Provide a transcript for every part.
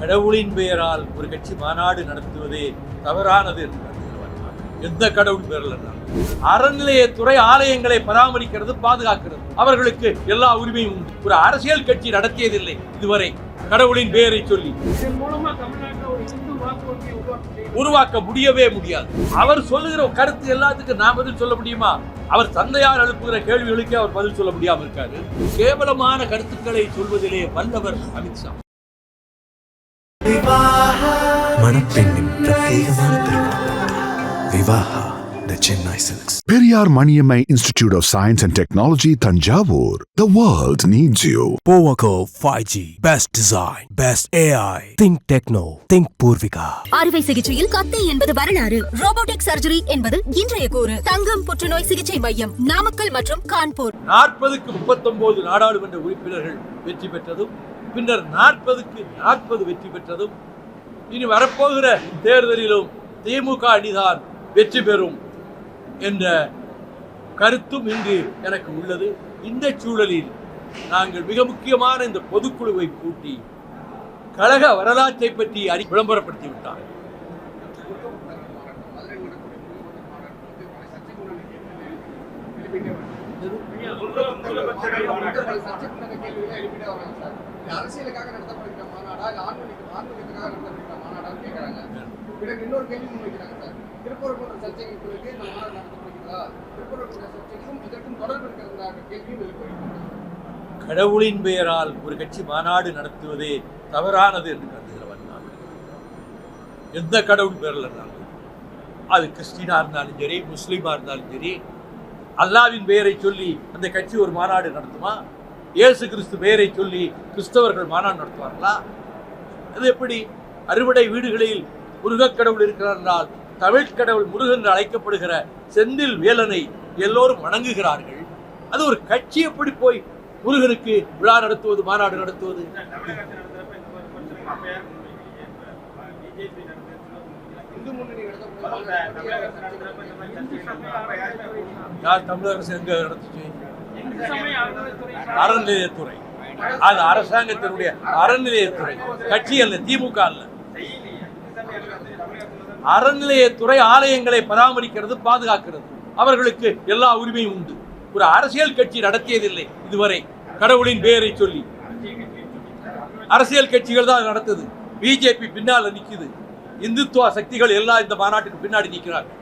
கடவுளின் பெயரால் ஒரு கட்சி மாநாடு நடத்துவதே தவறானது என்று. எந்த கடவுள் பெயரில் இருந்தாலும். அறநிலையத்துறை ஆலயங்களை பராமரிக்கிறது பாதுகாக்கிறது. அவர்களுக்கு எல்லா உரிமையும் உண்டு. ஒரு அரசியல் கட்சி நடத்தியதில்லை இதுவரை. கடவுளின் பெயரை சொல்லி. உருவாக்க முடியவே முடியாது. அவர் சொல்லுகிற கருத்து எல்லாத்துக்கும் நான் பதில் சொல்ல முடியுமா? அவர் தந்தையார் எழுப்புகிற கேள்விகளுக்கே அவர் பதில் சொல்ல முடியாம இருக்காரு. கேவலமான கருத்துக்களை சொல்வதிலே வல்லவர் அமித்ஷா. மணப்பெண்ணின் பிரத்யேகமான the silks. Periyar Maniammai Institute of Science and Technology, Tanjavur. The world needs you. Powaco 5G best design best AI think techno think Poorvika. அறுவை சிகிச்சையில் கத்தை என்பது வரலாறு. ரோபோட்டிக் சர்ஜரி என்பது இன்றைய கூறு. தங்கம் புற்றுநோய் சிகிச்சை மையம் நாமக்கல் மற்றும் கான்பூர். நாற்பதுக்கு முப்பத்தொன்பது நாடாளுமன்ற உறுப்பினர்கள் வெற்றி பெற்றதும் பின்னர் நாற்பதுக்கு நாற்பது வெற்றி பெற்றதும் இனி வரப்போகிற தேர்தலிலும் திமுக அணிதான் வெற்றி பெறும் என்ற கருத்தும் இன்று எனக்கு உள்ளது. இந்த சூழலில் நாங்கள் மிக முக்கியமான இந்த பொதுக்குழுவை கூட்டி கழக வரலாற்றை பற்றி அறி விளம்பரப்படுத்தி விட்டார். தொண்டர்கள் அரசியலுக்காக நடத்தப்படுகிற மாநாடா? இல்ல ஆன்மீக ஆன்மீகத்துக்காக நடத்தப்படுகிற மாநாடான்னு கேட்கறாங்க பிறகு இன்னொரு கேள்வி முன்வைக்கிறாங்க சார். திருப்பூர் சர்ச்சைக்கு பிறகு இந்த மாநாடு நடத்தப்படுகிறதா திருப்பூர் சர்ச்சைக்கும் இதற்கும் தொடர்பு இருக்கிறதா? கேள்வியும் எழுப்பியிருக்காங்க கடவுளின் பெயரால் ஒரு கட்சி மாநாடு நடத்துவதே தவறானது என்று கருதுகிறவன் நான் எந்த கடவுள் பெயரில் இருந்தாலும் அது கிறிஸ்டினா இருந்தாலும் சரி முஸ்லீமா இருந்தாலும் சரி அல்லாவின் பெயரை சொல்லி அந்த கட்சி ஒரு மாநாடு நடத்துமா? இயேசு கிறிஸ்து பெயரை சொல்லி கிறிஸ்தவர்கள் மாநாடு நடத்துவார்களா? அது எப்படி? அறுவடை வீடுகளில் முருகக் கடவுள் இருக்கிறார் என்றால் தமிழ் கடவுள் முருகன் என்று அழைக்கப்படுகிற செந்தில் வேலனை எல்லோரும் வணங்குகிறார்கள். அது ஒரு கட்சி எப்படி போய் முருகனுக்கு விழா நடத்துவது மாநாடு நடத்துவது? யார் தமிழக அரசு எங்க நடத்துச்சு? அறநிலையத்துறை. அது அரசாங்கத்தினுடைய அறநிலையத்துறை. கட்சி அல்ல திமுக அல்ல. அறநிலையத்துறை ஆலயங்களை பராமரிக்கிறது பாதுகாக்கிறது. அவர்களுக்கு எல்லா உரிமையும் உண்டு. ஒரு அரசியல் கட்சி நடத்தியதில்லை இதுவரை. கடவுளின் பெயரை சொல்லி. அரசியல் கட்சிகள் தான் நடத்துது. பிஜேபி பின்னால் நிற்குது இந்துத்துவ சக்திகள் எல்லாம் இந்த மாநாட்டுக்கு பின்னாடி நிற்கிறார்கள்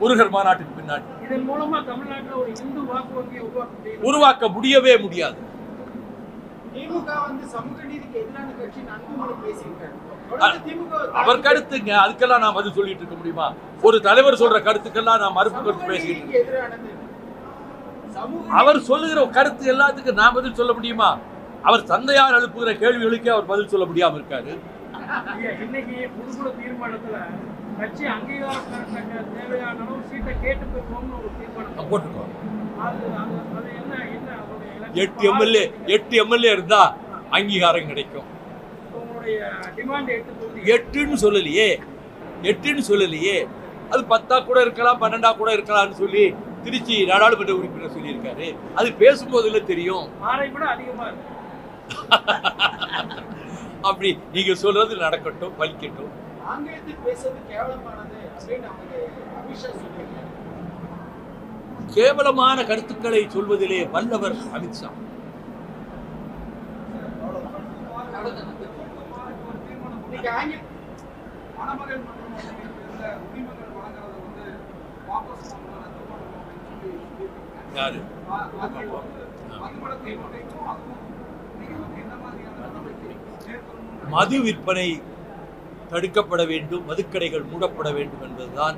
முருகர் மாநாட்டுக்கு பின்னாடி. இதன் மூலமா தமிழ்நாட்டில் ஒரு இந்து வாக்கு வங்கியை உருவாக்க முடியும்? உருவாக்க முடியவே முடியாது. திமுக வந்து சமூக நீதிக்கு எதிரான கட்சி அன்புமணி பேசியிருக்காரு. அ- தொடர்ந்து திமுக அவர் கருத்துங்க. அதுக்கெல்லாம் நான் பதில் சொல்லிட்டு இருக்க முடியுமா? ஒரு தலைவர் சொல்ற கருத்துக்கெல்லாம் நான் மறுப்பு கருத்து சமூக அவர் சொல்லுகிற கருத்து எல்லாத்துக்கும் நான் பதில் சொல்ல முடியுமா? அவர் தந்தையார் எழுப்புகிற கேள்விகளுக்கே அவர் பதில் சொல்ல முடியாம இருக்காரு. இன்னைக்கு பொதுக்குழு தீர்மானத்துல கட்சி அங்கீகாரம் பெறத்தக்க தேவையான அளவு சீட்டை கேட்டு பெறுவோம்னு ஒரு தீர்மானம் போட்டுக்கோ. அது அது அது என்ன என்ன அதோடைய இலக்கு? எட்டு எம்எல்ஏ எட்டு எம்எல்ஏ இருந்தா அங்கீகாரம் கிடைக்கும். எட்டுன்னு சொல்லலையே. எட்டுன்னு சொல்லலையே. அது பத்தா கூட இருக்கலாம் பன்னெண்டா கூட இருக்கலாம்னு சொல்லி திருச்சி நாடாளுமன்ற உறுப்பினர் சொல்லியிருக்காரு. அது பேசும்போதுல தெரியும். அப்படி நீங்க சொல்றது நடக்கட்டும் பலிக்கட்டும் ஆங்கிலத்தில் பேசுறது கேவலமானது அப்படின்னு அவங்க அமித்ஷா சொல்லியிருக்காரு. கேவலமான கருத்துக்களை சொல்வதிலே வல்லவர் அமித்ஷா சொல்லியிருக்காங்க. யாரு? மது விற்பனை தடுக்கப்பட வேண்டும் மதுக்கடைகள் மூடப்பட வேண்டும் என்பதுதான்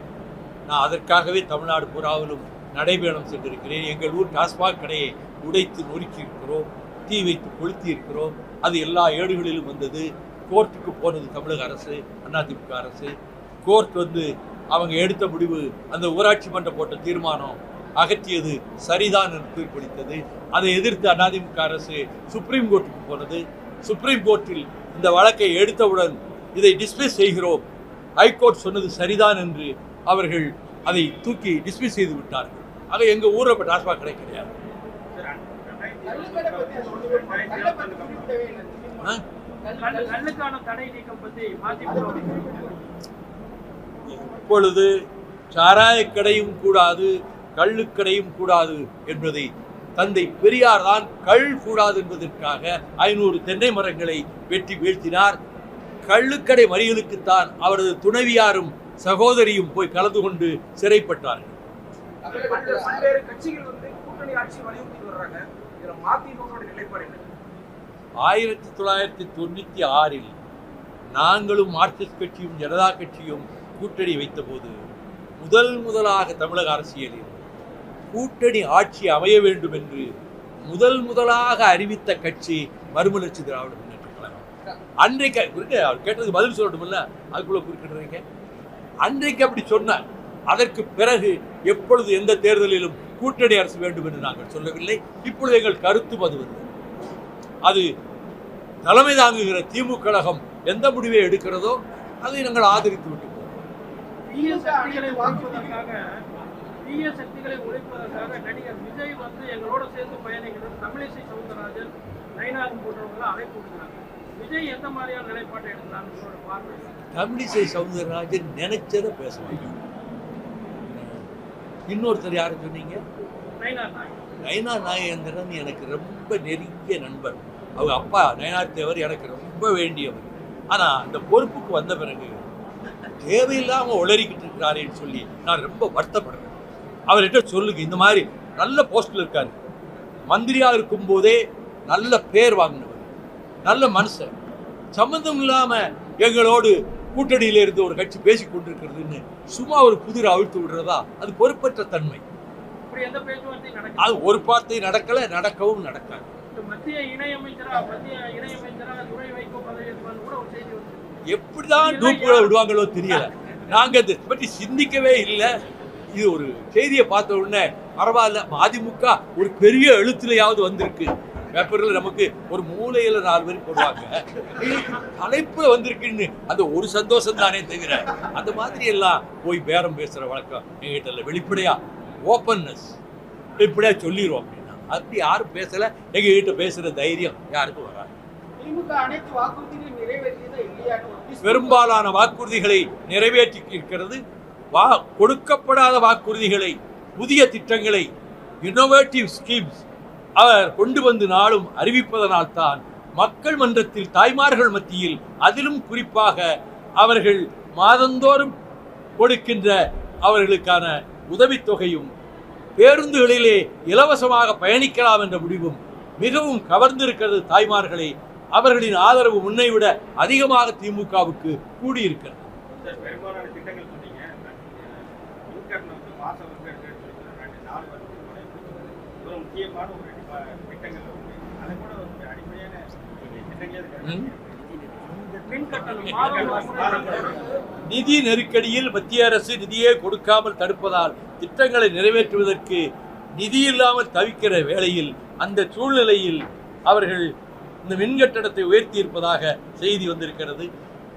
நான் அதற்காகவே தமிழ்நாடு புறாவிலும் நடைபயணம் சென்றிருக்கிறேன். எங்கள் ஊர் டாஸ்மாக் கடையை உடைத்து நொறுக்கியிருக்கிறோம் தீ வைத்து கொளுத்தி இருக்கிறோம் அது எல்லா ஏடுகளிலும் வந்தது. கோர்ட்டுக்கு போனது தமிழக அரசு அதிமுக அரசு. கோர்ட் வந்து அவங்க எடுத்த முடிவு அந்த ஊராட்சி மன்றம் போட்ட தீர்மானம் அகற்றியது சரிதான் என்று தீர்ப்பளித்தது. அதை எதிர்த்து அதிமுக அரசு சுப்ரீம் கோர்ட்டுக்கு போனது. சுப்ரீம் கோர்ட்டில் இந்த வழக்கை எடுத்தவுடன் இதை டிஸ்மிஸ் செய்கிறோம். ஹைகோர்ட் சொன்னது சரிதான் என்று அவர்கள் அதை தூக்கி டிஸ்மிஸ் செய்து விட்டார்கள். ஆக எங்க ஊரில் இப்போ டாஸ்மாக் கடை கிடையாது. இப்பொழுது சாராய கடையும் கூடாது கள்ளுக்கடையும் கூடாது என்பதை தந்தை பெரியார் தான் கள் கூடாது என்பதற்காக ஐநூறு தென்னை மரங்களை வெட்டி வீழ்த்தினார். கள்ளுக்கடை மறியலுக்குத்தான் அவரது துணைவியாரும் சகோதரியும் போய் கலந்து கொண்டு சிறைப்பட்டார்கள். ஆயிரத்தி தொள்ளாயிரத்தி தொண்ணூத்தி ஆறில் நாங்களும் மார்க்சிஸ்ட் கட்சியும் ஜனதா கட்சியும் கூட்டணி வைத்தபோது முதல் முதலாக தமிழக அரசியலில் கூட்டணி ஆட்சி அமைய வேண்டும் என்று முதல் முதலாக அறிவித்த கட்சி மறுமலர்ச்சி திராவிட அன்றைக்கு இருக்கு அவர் கேட்டதுக்கு பதில் சொல்லணும்ல அதுக்குள்ள குறிப்பிடுறீங்க அன்றைக்கு அப்படி சொன்னார். அதற்கு பிறகு எப்பொழுது எந்த தேர்தலிலும் கூட்டணி அரசு வேண்டும் என்று நாங்கள் சொல்லவில்லை. இப்பொழுது எங்கள் கருத்து அதுவல்ல அது தலைமை தாங்குகிற திமுக கழகம் எந்த முடிவை எடுக்கிறதோ அதை நாங்கள் ஆதரித்து விட்டு தீய சக்திகளை ஒழிப்பதற்காக நடிகர் விஜய் வந்து எங்களோட சேர்ந்து பயணிக்கிறது தமிழிசை சவுந்தரராஜன் நயனார் போன்றவங்களை அழைப்பு விடுக்கிறாங்க தமிழிசை சவுந்தரராஜன் நினைச்சதை பேசுவாங்க இன்னொருத்தர் யாரு சொன்னீங்க? நயனா நாகேந்திரன் எனக்கு ரொம்ப நெருங்கிய நண்பர். அவங்க அப்பா நயனார் தேவர் எனக்கு ரொம்ப வேண்டியவர். ஆனா அந்த பொறுப்புக்கு வந்த பிறகு தேவையில்லாம உளறிக்கிட்டு இருக்கிறாரேன்னு சொல்லி நான் ரொம்ப வருத்தப்படுறேன். அவர்கிட்ட சொல்லுங்க இந்த மாதிரி நல்ல போஸ்ட்ல இருக்காரு. மந்திரியா இருக்கும் போதே நல்ல பேர் வாங்கினவர். நல்ல மனுஷன். சம்மந்தம் இல்லாம எங்களோடு கூட்டணியில இருந்து ஒரு கட்சி பேசிக் கொண்டிருக்கிறதுன்னு சும்மா ஒரு புதிர் அவிழ்த்து விடுறதா? அது பொறுப்பற்ற தன்மை. அது ஒரு வார்த்தை நடக்கல நடக்கவும் நடக்காது. எப்படிதான் டூப்புகளை விடுவாங்களோ தெரியல. நாங்க இதை பற்றி சிந்திக்கவே இல்லை. இது ஒரு செய்தியை பார்த்த உடனே பரவாயில்ல அதிமுக ஒரு பெரிய எழுத்துலையாவது வந்திருக்கு. பேப்பர்ல நமக்கு ஒரு மூலையில நாலு பேர் போடுவாங்க. தலைப்புல வந்திருக்குன்னு. அந்த ஒரு சந்தோஷம் தானே தவிர அந்த மாதிரி எல்லாம் போய் பேரம் பேசுற வழக்கம் எங்கிட்ட இல்லை. வெளிப்படையா ஓப்பன்னஸ் வெளிப்படையா சொல்லிடுவோம் அப்படின்னா அப்படி யாரும் பேசல. எங்க கிட்ட பேசுற தைரியம் யாருக்கும் வராது. பெரும்பாலான வாக்குறுதிகளை நிறைவேற்றி இருக்கிறது வா கொடுக்கப்படாத வாக்குறுதிகளை புதிய திட்டங்களை இன்னோவேட்டிவ் ஸ்கீம்ஸ் அவர் கொண்டு வந்து நாளும் அறிவிப்பதனால் தான் மக்கள் மன்றத்தில் தாய்மார்கள் மத்தியில் அதிலும் குறிப்பாக அவர்கள் மாதந்தோறும் கொடுக்கின்ற அவர்களுக்கான உதவித்தொகையும் பேருந்துகளிலே இலவசமாக பயணிக்கலாம் என்ற முடிவும் மிகவும் கவர்ந்திருக்கிறது தாய்மார்களை. அவர்களின் ஆதரவு முன்னை விட அதிகமாக திமுகவுக்கு கூடியிருக்கிறது. பெரும்பாலான திட்டங்கள் சொன்னீங்க. ஒரு முக்கியமான ஒரு திட்டங்கள் அதை கூட ஒரு அடிப்படையான நிதி நெருக்கடியில் மத்திய அரசு நிதியே கொடுக்காமல் தடுப்பதால் திட்டங்களை நிறைவேற்றுவதற்கு நிதி இல்லாமல் தவிக்கிற வேளையில் அந்த சூழ்நிலையில் அவர்கள் இந்த மின்கட்டணத்தை உயர்த்தி இருப்பதாக செய்தி வந்திருக்கிறது.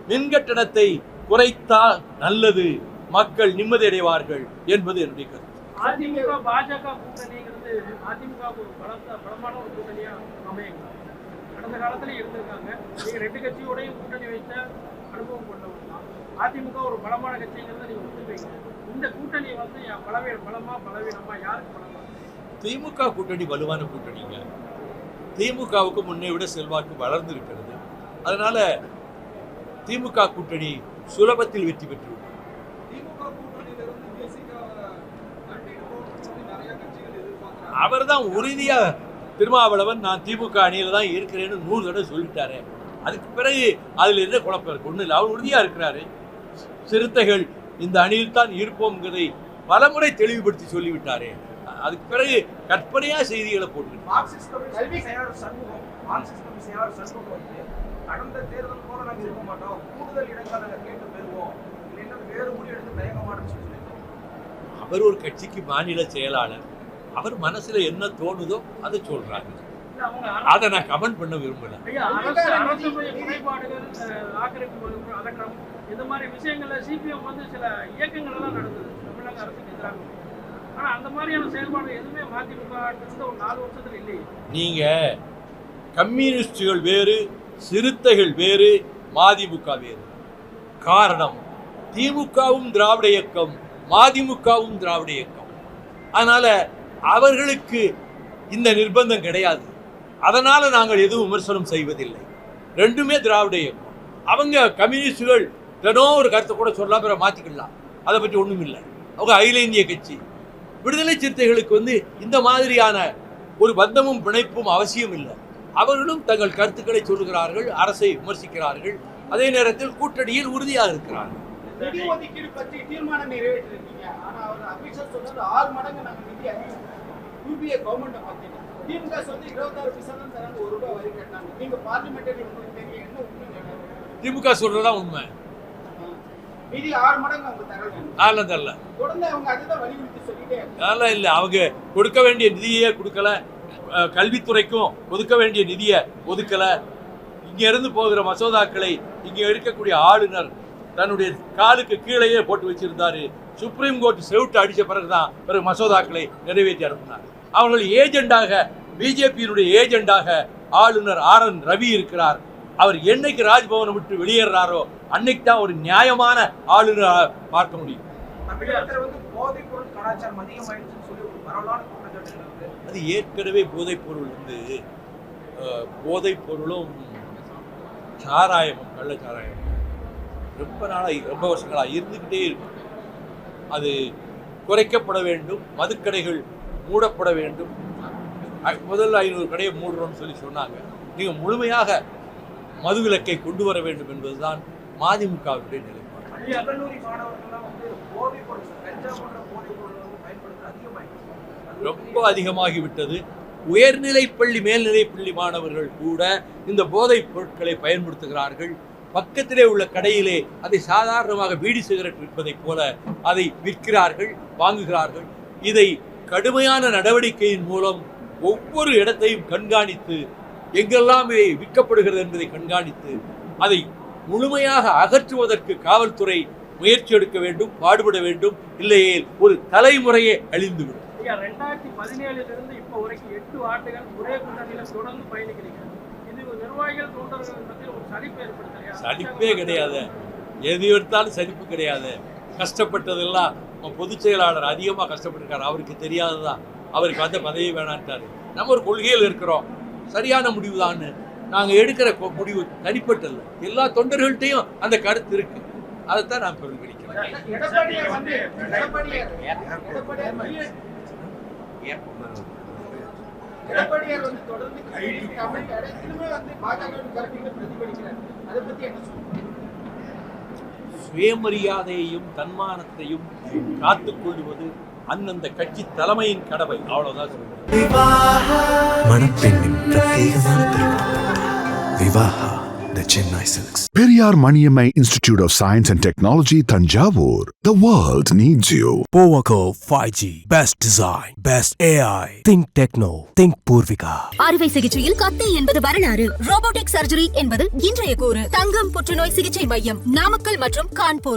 மின்கட்டணத்தை குறைத்தால் நல்லது. மக்கள் நிம்மதி அடைவார்கள் என்பது என்னுடைய கருத்து. அதிமுக பாஜக கூட்டணிங்கிறது அதிமுக ஒரு பலத்த பலமான ஒரு கூட்டணியா அமையுங்க கடந்த காலத்துல இருந்திருக்காங்க. நீங்க ரெண்டு கட்சியோடையும் கூட்டணி வைத்த அனுபவம் கொண்டவங்க. தான் அதிமுக ஒரு பலமான கட்சிங்கிறத நீங்க ஒத்துப்பீங்க. இந்த கூட்டணி வந்து பலவே பலமா பலவீனமா யாருக்கு பலமா? திமுக கூட்டணி வலுவான கூட்டணிங்க. திமுகவுக்கு முன்னே விட செல்வாக்கு வளர்ந்து இருக்கிறது. அதனால திமுக கூட்டணி சுலபத்தில் வெற்றி பெற்று திமுக கூட்டணியில இருந்து பேசிக்க தட்டிட்டு போகணும்னு சொல்லி நிறைய கட்சிகள் எதிர்பார்க்கறாங்க அவர் தான் உறுதியா திருமாவளவன் நான் திமுக அணியில தான் இருக்கிறேன்னு நூறு தடவை சொல்லிட்டாரு. அதுக்கு பிறகு அதுல என்ன குழப்பம் இருக்கு. ஒண்ணு இல்லை. அவர் உறுதியா இருக்கிறாரு. சிறுத்தைகள் இந்த அணியில் தான் இருப்போம்ங்கிறதை பலமுறை தெளிவுபடுத்தி சொல்லிவிட்டாரே. அதுக்கு பிறகு கற்பனையா செய்திகளை போட்டு மார்க்சிஸ்ட் கம்யூனிஸ்ட் செயலாளர் சண்முகம் மார்க்சிஸ்ட் கம்யூனிஸ்ட் செயலாளர் சண்முகம் வந்து கடந்த தேர்தல் போல நாங்க இருக்க மாட்டோம். கூடுதல் இடங்கள் நாங்க கேட்டு பெறுவோம். இல்லைன்னா வேறு முடிவு எடுத்து தயங்க மாட்டோம்னு சொல்லி சொல்லியிருக்காங்க. அவர் ஒரு கட்சிக்கு மாநில செயலாளர். அவர் மனசுல என்ன தோணுதோ அதை சொல்றாங்க அதை நான் கமெண்ட் பண்ண விரும்பல. இந்த மாதிரி விஷயங்கள்ல சிபிஎம் வந்து சில இயக்கங்கள் எல்லாம் நடந்தது. தமிழக அரசுக்கு எதிராக. ஆனா அந்த மாதிரியான செயல்பாடு எதுவுமே மதிமுக இருந்த ஒரு நாலு வருஷத்துல இல்லையே. நீங்க கம்யூனிஸ்டுகள் வேறு சிறுத்தைகள் வேறு மதிமுக வேறு. காரணம் திமுகவும் திராவிட இயக்கம் மதிமுகவும் திராவிட இயக்கம். அதனால அவர்களுக்கு இந்த நிர்பந்தம் கிடையாது. அதனால நாங்கள் எதுவும் விமர்சனம் செய்வதில்லை. ரெண்டுமே திராவிட இயக்கம். அவங்க கம்யூனிஸ்டுகள் தினம் ஒரு கருத்தை கூட சொல்லலாம் பிற மாற்றிக்கலாம் அதை பற்றி ஒன்றும் இல்லை. அவங்க அகில இந்திய கட்சி. விடுதலை சிறுத்தைகளுக்கு வந்து இந்த மாதிரியான ஒரு பந்தமும் பிணைப்பும் அவசியம் இல்லை. அவர்களும் தங்கள் கருத்துக்களை சொல்கிறார்கள் அரசை விமர்சிக்கிறார்கள். அதே நேரத்தில் கூட்டணியில் உறுதியாக இருக்கிறார்கள். யூபிஏ கவர்மெண்ட்டை பத்தி திமுக சொல்லி இருபத்தாறு பைசா தான் தராங்க ஒரு ரூபாய் வரி கட்டினாங்க. நீங்க பார்லிமெண்டரி உங்களுக்கு தெரியும் என்ன உண்மை திமுக சொல்றதா உண்மை. நிதி ஆறு மடங்கு அவங்க தராங்க அதெல்லாம் தரல? தொடர்ந்து அவங்க அதுதான் வலியுறுத்தி சொல்லிட்டே இருக்காங்க. அதெல்லாம் இல்லை அவங்க கொடுக்க வேண்டிய நிதியே கொடுக்கல. கல்வித்துறைக்கும் ஒதுக்க வேண்டிய நிதியை ஒதுக்கல. இங்க இருந்து போகிற மசோதாக்களை இங்க இருக்கக்கூடிய ஆளுநர் தன்னுடைய காலுக்கு கீழேயே போட்டு வச்சிருந்தாரு. சுப்ரீம் கோர்ட் செவுட்டு அடிச்ச பிறகுதான் பிறகு மசோதாக்களை நிறைவேற்றி அனுப்பினார். அவர்கள் ஏஜெண்டாக பிஜேபியினுடைய ஏஜெண்டாக ஆளுநர் ஆர் என் ரவி இருக்கிறார். அவர் என்னைக்கு ராஜ்பவனை விட்டு வெளியேறாரோ அன்னைக்கு தான் ஒரு நியாயமான ஆளுநராக பார்க்க முடியும். அது ஏற்கனவே போதைப் பொருள் வந்து போதைப் பொருளும் சாராயமும் கள்ளச்சாராயமும் ரொம்ப நாளாக ரொம்ப வருஷங்களாக இருந்துக்கிட்டே இருக்கு. அது குறைக்கப்பட வேண்டும். மதுக்கடைகள் மூடப்பட வேண்டும். முதல்ல ஐநூறு கடையை மூடுறோம்னு சொல்லி சொன்னாங்க. நீங்கள் முழுமையாக மதுவிலக்கை கொண்டு வர வேண்டும் என்பதுதான் மதிமுகவுடைய நிலைப்பாடு. ரொம்ப அதிகமாகிவிட்டது. உயர்நிலைப் பள்ளி மேல்நிலைப் பள்ளி மாணவர்கள் கூட இந்த போதைப் பொருட்களை பயன்படுத்துகிறார்கள். பக்கத்திலே உள்ள கடையிலே அதை சாதாரணமாக பீடி சிகரெட் விற்பதைப் போல அதை விற்கிறார்கள் வாங்குகிறார்கள். இதை கடுமையான நடவடிக்கையின் மூலம் ஒவ்வொரு இடத்தையும் கண்காணித்து எங்கெல்லாம் இவை விற்கப்படுகிறது என்பதை கண்காணித்து அதை முழுமையாக அகற்றுவதற்கு காவல்துறை முயற்சி எடுக்க வேண்டும் பாடுபட வேண்டும். இல்லையே ஒரு தலைமுறையே அழிந்துவிடும். ரெண்டாயிரத்தி பதினேழுல இருந்து இப்போ வரைக்கும் எட்டு ஆண்டுகள் ஒரே கூட்டணியில தொடர்ந்து பயணிக்கிறீங்க இது நிர்வாகிகள் தொண்டர்கள் ஒரு சலிப்பு ஏற்படுத்தலையா? சலிப்பே கிடையாது. எது எடுத்தாலும் சலிப்பு கிடையாது. கஷ்டப்பட்டதெல்லாம் பொதுச் செயலாளர் அதிகமாக கஷ்டப்பட்டிருக்காரு. அவருக்கு தெரியாததான் அவருக்கு வந்த பதவி வேணான்ட்டாரு. நம்ம ஒரு கொள்கையில் இருக்கிறோம். சரியான முடிவு தான்னு நாங்கள் எடுக்கிற முடிவு தனிப்பட்டது எல்லா தொண்டர்கள்ட்டையும் அந்த கருத்து இருக்கு. அதைத்தான் நான் பிரதிபலிக்கிறேன். தொடர்ந்து தமிழ் இடத்திலுமே வந்து பாஜகவின் கருத்துக்களை பிரதிபலிக்கிறார் அதை பத்தி என்ன சொல்றீங்க சுயமரியாதையையும் தன்மானத்தையும் காத்துக்கொள்வது அந்தந்த கட்சி தலைமையின் கடமை. அவ்வளவுதான் சொல்றேன் மணப்பெண்ணின் பிரத்யேகமான திருமணம். Chennai silks Periyar Maniammai Institute of Science and Technology, Tanjavur. The world needs you. Powaco 5G best design best AI think techno think Purvika அறுவை சிகிச்சையில் கத்தை என்பது வரலாறு ரோபோட்டிக் சர்ஜரி என்பது இன்றைய கூறு தங்கம் புற்றுநோய் சிகிச்சை மையம் நாமக்கல் மற்றும் கான்பூர்